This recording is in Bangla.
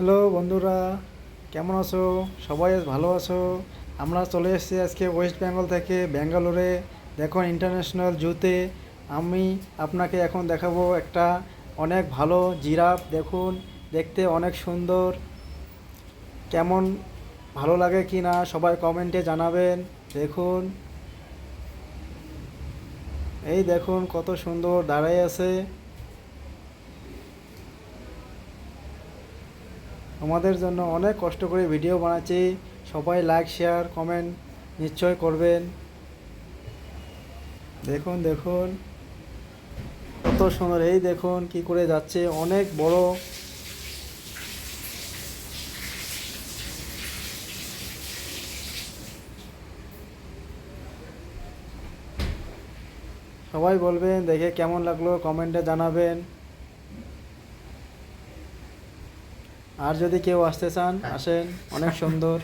হ্যালো বন্ধুরা, কেমন আছো? সবাই ভালো আছো? আমরা চলে এসেছি আজকে ওয়েস্ট বেঙ্গল থেকে ব্যাঙ্গালোরে দেখুন ইন্টারন্যাশনাল জুতে আমি আপনাকে এখন দেখাবো একটা অনেক ভালো জিরাফ। দেখুন, দেখতে অনেক সুন্দর। কেমন ভালো লাগে কি না সবাই কমেন্টে জানাবেন। দেখুন। এই দেখুন, কত সুন্দর দাঁড়াই আছে। আমাদের জন্য অনেক কষ্ট করে ভিডিও বানাচ্ছি। সবাই লাইক শেয়ার কমেন্ট নিশ্চয় করবেন। দেখুন দেখুন। কত সুন্দর, এই দেখুন কি করে যাচ্ছে। অনেক বড়। সবাই বলবেন, দেখে কেমন লাগল কমেন্টে জানাবেন। আর যদি কেউ আসতে চান আসেন অনেক সুন্দর।